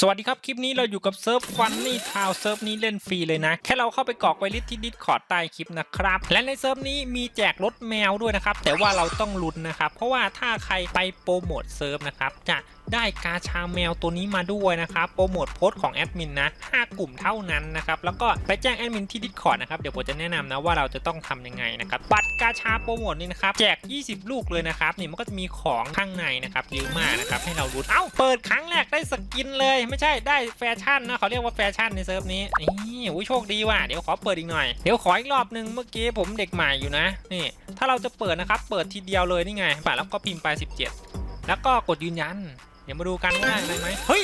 สวัสดีครับ คลิปนี้เราอยู่กับเซิร์ฟฟันนี่ทาวเซิร์ฟนี้เล่นฟรีเลยนะ แค่เราเข้าไปกรอกไวลิสที่ดิสคอร์ดใต้คลิปนะครับ และในเซิร์ฟนี้มีแจกรถแมวด้วยนะครับ แต่ว่าเราต้องลุ้นนะครับ เพราะว่าถ้าใครไปโปรโมทเซิร์ฟนะครับ จะได้กาชาแมวตัวนี้มาด้วยนะครับโปรโมทโพสต์ของแอดมินนะ5กลุ่มเท่านั้นนะครับแล้วก็ไปแจ้งแอดมินที่ดิสคอร์ดนะครับเดี๋ยวผมจะแนะนำนะว่าเราจะต้องทำยังไงนะครับบัตรกาชาโปรโมทนี่นะครับแจก 20 ลูกเลยนะครับนี่มันก็จะมีของข้างในนะครับเยอะมากนะครับให้เราลุ้นเอ้าเปิดครั้งแรกได้สกินเลย ไม่ใช่ได้แฟชั่นนะเขาเรียกว่าแฟชั่นในเซิร์ฟนี้นี่โอ้ยโชคดีว่ะเดี๋ยวขอเปิดอีกหน่อยเดี๋ยวขออีกรอบหนึ่งเมื่อกี้ผมเด็กใหม่อยู่นะนี่ถ้าเราจะเปิดนะครับเปิดทีเดียวเลยนี่ไงป่ะแล้วก็พิมพ์ไป 17 แล้วก็กดยืนยัน เดี๋ยวมาดูกันว่าได้ไหมเฮ้ย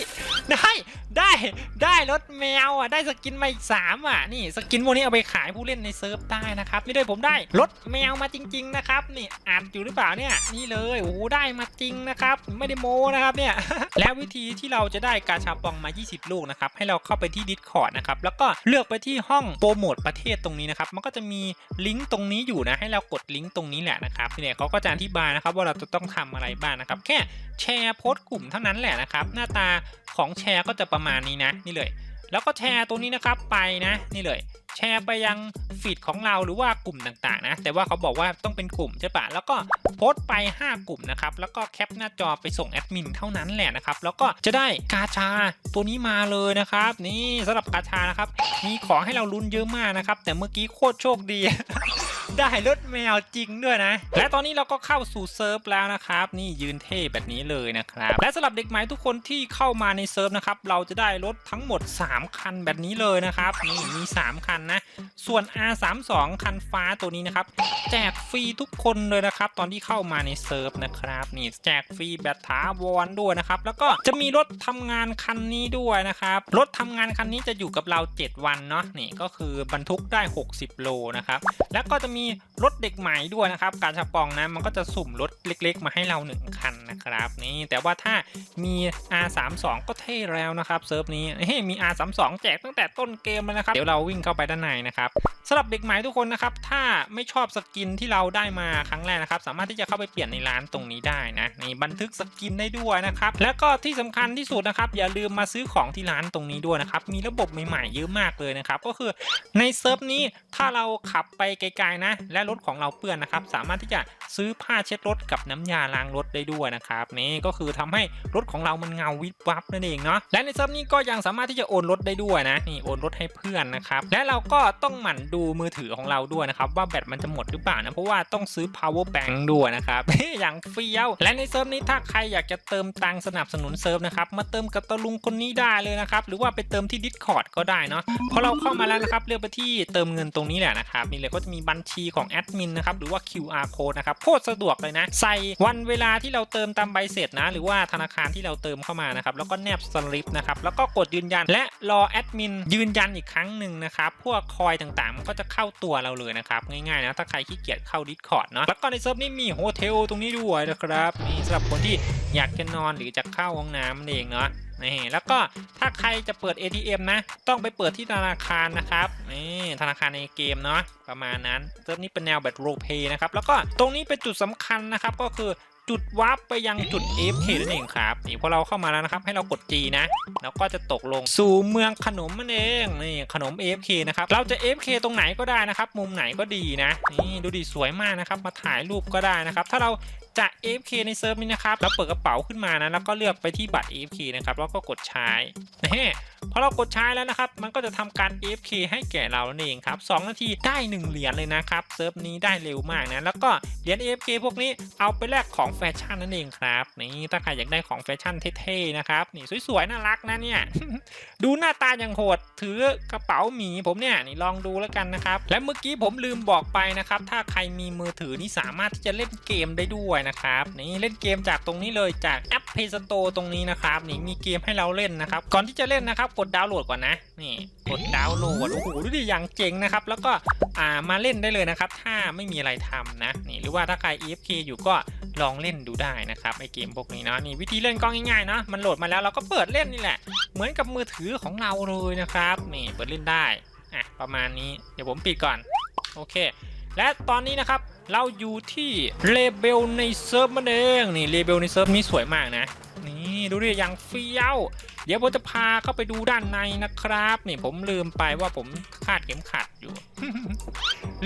ได้ได้ได้รถแมวอะได้สกินมาอีกสามอะนี่สกินพวกนี้เอาไปขายผู้เล่นในเซิร์ฟได้นะครับนี่ด้วยผมได้รถแมวมาจริง ๆนะครับนี่อ่านอยู่หรือเปล่าเนี่ยนี่เลยโอ้โหได้มาจริงนะครับไม่ได้โม้นะครับเนี่ยแล้ววิธีที่เราจะได้กาชาปองมา 20 ลูกนะครับให้เราเข้าไปที่ Discord นะครับแล้วก็เลือกไปที่ห้องโปรโมทประเทศตรงนี้นะครับมันก็จะมีลิงก์ตรงนี้อยู่นะให้เรากดลิงก์ตรงนี้แหละนะครับเนี่ยเขาก็จะอธิบายนะครับว่าเราจะต้องทำอะไรบ้างนะครับ แค่แชร์โพสต์กลุ่มเท่านั้นแหละนะครับหน้าตาของแชร์ก็จะประมาณนี้นะนี่เลย แล้วก็แชร์ตัวนี้นะครับไปนะนี่เลย แชร์ไปยังฟีดของเราหรือว่ากลุ่มต่างๆนะแต่ว่าเขาบอกว่าต้องเป็นกลุ่มใช่ปะแล้วก็โพสต์ไป 5 กลุ่มนะครับแล้วก็แคปหน้าจอไปส่งแอดมินเท่านั้นแหละนะครับแล้วก็จะได้กาชาตัวนี้มาเลยนะครับ นี่สำหรับกาชานะครับมีของให้เราลุ้นเยอะมากนะครับแต่เมื่อกี้โคตรโชคดี ได้รถแมวจริงด้วยนะ และตอนนี้เราก็เข้าสู่เซิร์ฟแล้วนะครับ นี่ยืนเท่แบบนี้เลยนะครับ และสำหรับเด็กใหม่ทุกคนที่เข้ามาในเซิร์ฟนะครับ เราจะได้รถทั้งหมด 3 คันแบบนี้เลยนะครับ นี่มี 3 คันนะ ส่วน R32 คันฟ้าตัวนี้นะครับ แจก ฟรีทุกคนเลยนะครับ ตอนที่เข้ามาในเซิร์ฟนะครับนี่แจกฟรีแบบถาวรด้วยนะครับ แล้วก็จะมีรถทำงานคันนี้ด้วยนะครับรถทำงานคันนี้จะอยู่กับเรา 7 วันเนาะนี่ก็คือบรรทุกได้ 60 โลนะครับแล้วก็จะมีรถเด็กใหม่ด้วยนะครับการชาปองนะมันก็จะสุ่มรถเล็ก ๆ มาให้เรา 1 คันนะครับนี่แต่ว่าถ้ามี R32 ก็เท่แล้วนะครับเซิร์ฟนี้เฮ้มี R32 แจกตั้งแต่ต้นเกมเลยนะครับเดี๋ยวเราวิ่งเข้าไปด้านในนะครับสำหรับเด็กใหม่ทุกคนนะครับถ้าไม่ชอบสกินที่เราได้มาครั้งแรกนะครับ สามารถที่จะเข้าไปเปลี่ยนในร้านตรงนี้ได้นะนี่บันทึกสกินได้ด้วยนะครับแล้วก็ที่สำคัญที่สุดนะครับ อย่าลืมมาซื้อของที่ร้านตรงนี้ด้วยนะครับมีระบบใหม่ๆเยอะมากเลยนะครับก็คือในเซิร์ฟนี้ถ้าเราขับไปไกลๆนะ และรถของเราเปื้อนนะครับ สามารถที่จะซื้อผ้าเช็ดรถกับน้ำยาล้างรถได้ด้วยนะครับนี่ก็คือทำให้รถของเรามันเงาวิบวับนั่นเองเนาะและในเซิร์ฟนี้ก็ยังสามารถที่จะโอนรถได้ด้วยนะนี่โอนรถให้เพื่อนนะครับและเราก็ต้องหมั่นดูมือถือของเราด้วยนะครับว่าแบตมันจะหมดหรือเปล่านะเพราะว่าต้องซื้อ power bank ด้วยนะครับอย่างเฟี้ยว และในเซิร์ฟนี้ถ้าใครอยากจะเติมตังสนับสนุนเซิร์ฟนะครับมาเติมกับตะลุงคนนี้ได้เลยนะครับหรือว่าไปเติมที่ Discord ก็ได้เนาะพอเราเข้ามาแล้วนะครับเลือกไปที่เติมเงินตรงนี้แหละนะครับนี่เลยก็จะมีบัญชีของแอดมินนะครับหรือว่า QR code นะครับโคตรสะดวกเลยนะ ใส่วันเวลาที่เราเติมตามใบเสร็จนะ หรือว่าธนาคารที่เราเติมเข้ามานะครับแล้วก็แนบสลิปนะครับแล้วก็กดยืนยัน และรอแอดมินยืนยันอีกครั้งหนึ่งนะครับพวกคอยต่างๆมันก็จะเข้าตัวเราเลยนะครับง่ายๆนะถ้าใครขี้เกียจเข้าา Discord เนาะแล้วก็ในเซิร์ฟนี้มีโฮเทลตรงนี้ด้วยนะครับมีสำหรับคนที่อยากจะนอนหรือจะเข้าห้องน้ำนั่นเองเนาะนี่แล้วก็ถ้าใครจะเปิด ATM นะ ต้องไปเปิดที่ธนาคารนะครับนี่ธนาคารในเกมเนาะประมาณนั้นเซิร์ฟนี้เป็นแนวแบบโรเพย์นะครับแล้วก็ตรงนี้เป็นจุดสำคัญนะครับก็คือ จุดวาร์ปไปยังจุด AFK นั่นเองครับนี่พอเราเข้ามาแล้วนะครับให้เรากด G นะแล้วก็จะตกลงสู่เมืองขนมนั่นเองนี่ขนม AFK นะครับเราจะ AFK ตรงไหนก็ได้นะครับ มุมไหนก็ดีนะนี่ดูดิสวยมากนะครับ มาถ่ายรูปก็ได้นะครับ ถ้าเราจะ AFK ในเซิร์ฟนี้นะครับแล้วเปิดกระเป๋าขึ้นมานะแล้วก็เลือกไปที่บัตร AFK นะครับแล้วก็กดใช้นี่พอเรากดใช้แล้วนะครับ มันก็จะทำการ AFK ให้แก่เรานั่นเองครับ2นาทีได้ 1 เหรียญเลยนะครับเซิร์ฟนี้ได้เร็วมากนะ แล้วก็เหรียญ AFK พวกนี้เอาไปแลกของแฟชั่นนั่นเองครับนี่ถ้าใครอยากได้ของแฟชั่นเท่ๆนะครับนี่สวยๆน่ารักนะเนี่ยดูหน้าตาอย่างโหดถือกระเป๋าหมีผมเนี่ยนี่ลองดูแล้วกันนะครับและเมื่อกี้ผมลืมบอกไปนะครับถ้าใครมีมือถือนี่สามารถที่จะเล่นเกมได้ด้วยนะครับนี่เล่นเกมจากตรงนี้เลยจากแอป Play Store ตรงนี้นะครับนี่มีเกมให้เราเล่นนะครับก่อนที่จะเล่นนะครับกดดาวน์โหลดก่อนนะนี่กดดาวน์โหลดโอ้โหดูดิอย่างเจ๋งนะครับ แล้วก็อ่ามาเล่นได้เลยนะครับ ถ้าไม่มีอะไรทำนะนี่หรือว่าถ้าใคร EFK อยู่ก็ลองเล่นดูได้นะครับไอเกมพวกนี้เนาะนี่วิธีเล่นก็ง่ายๆเนาะมันโหลดมาแล้วเราก็เปิดเล่นนี่แหละ เหมือนกับมือถือของเราเลยนะครับนี่เปิดเล่นได้อะประมาณนี้เดี๋ยวผมปิดก่อนโอเค และตอนนี้นะครับเราอยู่ที่เลเบลในเซิร์ฟมันเองนี่เลเบลในเซิร์ฟนี้สวยมากนะ นี่นี่ดูดิอย่างเฟี้ยวเดี๋ยวผมจะพาเข้าไปดูด้านในนะครับนี่ผมลืมไปว่าผมคาดเข็มขัดอยู่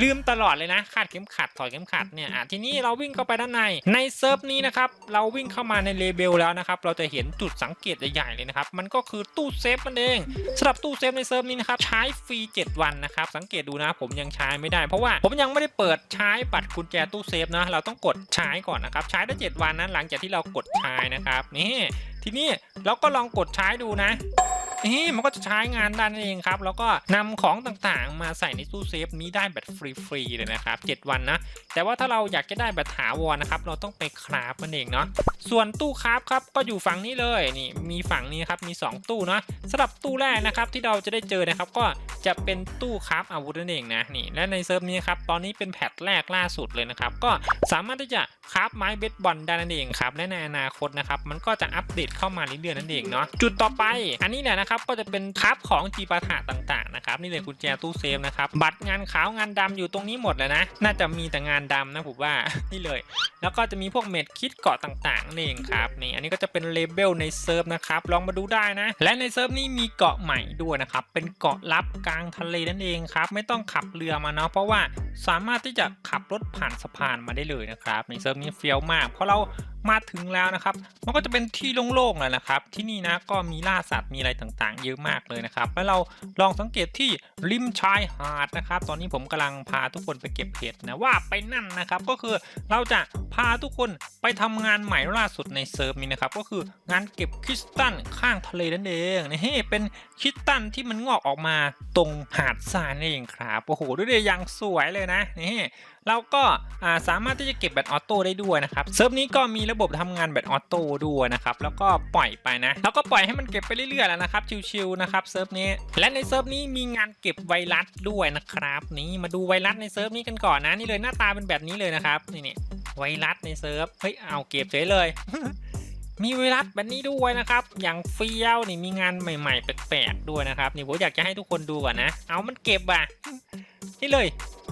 ลืมตลอดเลยนะคาดเข็มขัดถอดเข็มขัดเนี่ยอะทีนี้เราวิ่งเข้าไปด้านในในเซิร์ฟนี้นะครับเราวิ่งเข้ามาในเลเบลแล้วนะครับเราจะเห็นจุดสังเกตใหญ่ๆเลยนะครับมันก็คือตู้เซฟมันเองสำหรับตู้เซฟในเซิร์ฟนี้นะครับใช้ฟรี 7 วันนะครับสังเกตดูนะผมยังใช้ไม่ได้ เพราะว่าผมยังไม่ได้เปิดใช้บัตรกุญแจตู้เซฟนะเราต้องกดใช้ก่อนนะครับใช้ได้ 7 วันนะหลังจากที่เรากดใช้นะครับนี่ ทีนี้เราก็ลองกดใช้ดูนะ นี่มันก็จะใช้งานได้นั่นเองครับ แล้วก็นำของต่างๆ มาใส่ในตู้เซฟนี้ได้แบบฟรีๆเลยนะครับ 7 วันนะ แต่ว่าถ้าเราอยากจะได้แบบถาวรนะครับ เราต้องไปคราฟมันเองเนาะ ส่วนตู้คราฟครับก็อยู่ฝั่งนี้เลยนี่มีฝั่งนี้ครับมี 2 ตู้เนาะสำหรับตู้แรกนะครับที่เราจะได้เจอนะครับก็จะเป็นตู้คราฟอาวุธนั่นเองนะนี่และในเซิร์ฟนี้ครับตอนนี้เป็นแพทแรกล่าสุดเลยนะครับก็สามารถที่จะคราฟไม้เบสบอลได้นั่นเองครับและในอนาคตนะครับมันก็จะอัปเดตเข้ามาเรื่อยๆนั่นเองเนาะจุดต่อไปอันนี้แหละนะครับก็จะเป็นคราฟของจีปาถะต่างๆนะครับนี่เลยกุญแจตู้เซฟนะครับบัตรงานขาวงานดำอยู่ตรงนี้หมดเลยนะ น่าจะมีแต่งานดำนะผมว่านี่เลย แล้วก็จะมีพวกเม็ดคิดเกาะต่างๆนั่นเองครับนี่อันนี้ก็จะเป็นเลเบลในเซิร์ฟนะครับลองมาดูได้นะ และในเซิร์ฟนี้มีเกาะใหม่ด้วยนะครับเป็นเกาะลับกลางทะเลนั่นเองครับไม่ต้องขับเรือมาเนาะเพราะว่า สามารถที่จะขับรถผ่านสะพานมาได้เลยนะครับ ในเซิร์ฟนี้เฟี้ยวมากเพราะเรามาถึงแล้วนะครับ มันก็จะเป็นที่โล่งๆเลยนะครับ ที่นี่นะก็มีล่าสัตว์มีอะไรต่างๆ เยอะมากเลยนะครับ แล้วเราลองสังเกตที่ริมชายหาดนะครับ ตอนนี้ผมกำลังพาทุกคนไปเก็บเห็ดนะว่าไปนั่นนะครับ ก็คือเราจะพาทุกคนไปทำงานใหม่ล่าสุดในเซิร์ฟนี้นะครับ ก็คืองานเก็บคริสตัลข้างทะเลนั่นเองนี่เป็นคริสตัลที่มันงอกออกมาตรงหาดทรายนั่นเองครับโอ้โหดูดิอย่างสวยเลยนะนี่เราก็สามารถที่จะเก็บแบตออโต้ได้ด้วยนะครับเซิร์ฟนี้ก็มีระบบทำงานแบตออโต้ด้วยนะครับแล้วก็ปล่อยไปนะแล้วก็ปล่อยให้มันเก็บไปเรื่อยๆแล้วนะครับชิวๆนะครับเซิร์ฟนี้ และในเซิร์ฟนี้มีงานเก็บไวรัสด้วยนะครับ นี่มาดูไวรัสในเซิร์ฟนี้กันก่อนนะนี่เลยหน้าตาเป็นแบบนี้เลยนะครับนี่นี่ไวรัสในเซิร์ฟเฮ้ยเอาเก็บเฉยเลย มีไวรัสแบบนี้ด้วยนะครับ อย่างเฟี้ยวนี่มีงานใหม่ๆ แปลกๆด้วยนะครับ นี่ผมอยากจะให้ทุกคนดูก่อนนะ เอามันเก็บอะ นี่เลย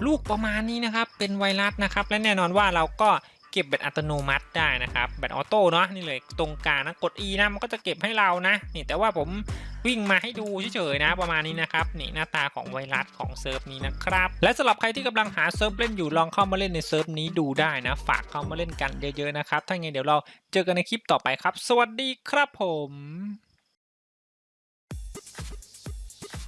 ลูกประมาณนี้นะครับ เป็นไวรัสนะครับ และแน่นอนว่าเราก็ เก็บแบตอัตโนมัติได้นะครับแบตออโต้เนาะนี่เลยตรงกลางนะกด E นะมันก็จะเก็บให้เรานะนี่แต่ว่าผมวิ่งมาให้ดูเฉยๆนะประมาณนี้นะครับนี่หน้าตาของไวรัสของเซิร์ฟนี้นะครับและสำหรับใครที่กำลังหาเซิร์ฟเล่นอยู่ลองเข้ามาเล่นในเซิร์ฟนี้ดูได้นะฝากเข้ามาเล่นกันเยอะๆนะครับถ้าไงเดี๋ยวเราเจอกันในคลิปต่อไปครับ สวัสดีครับผม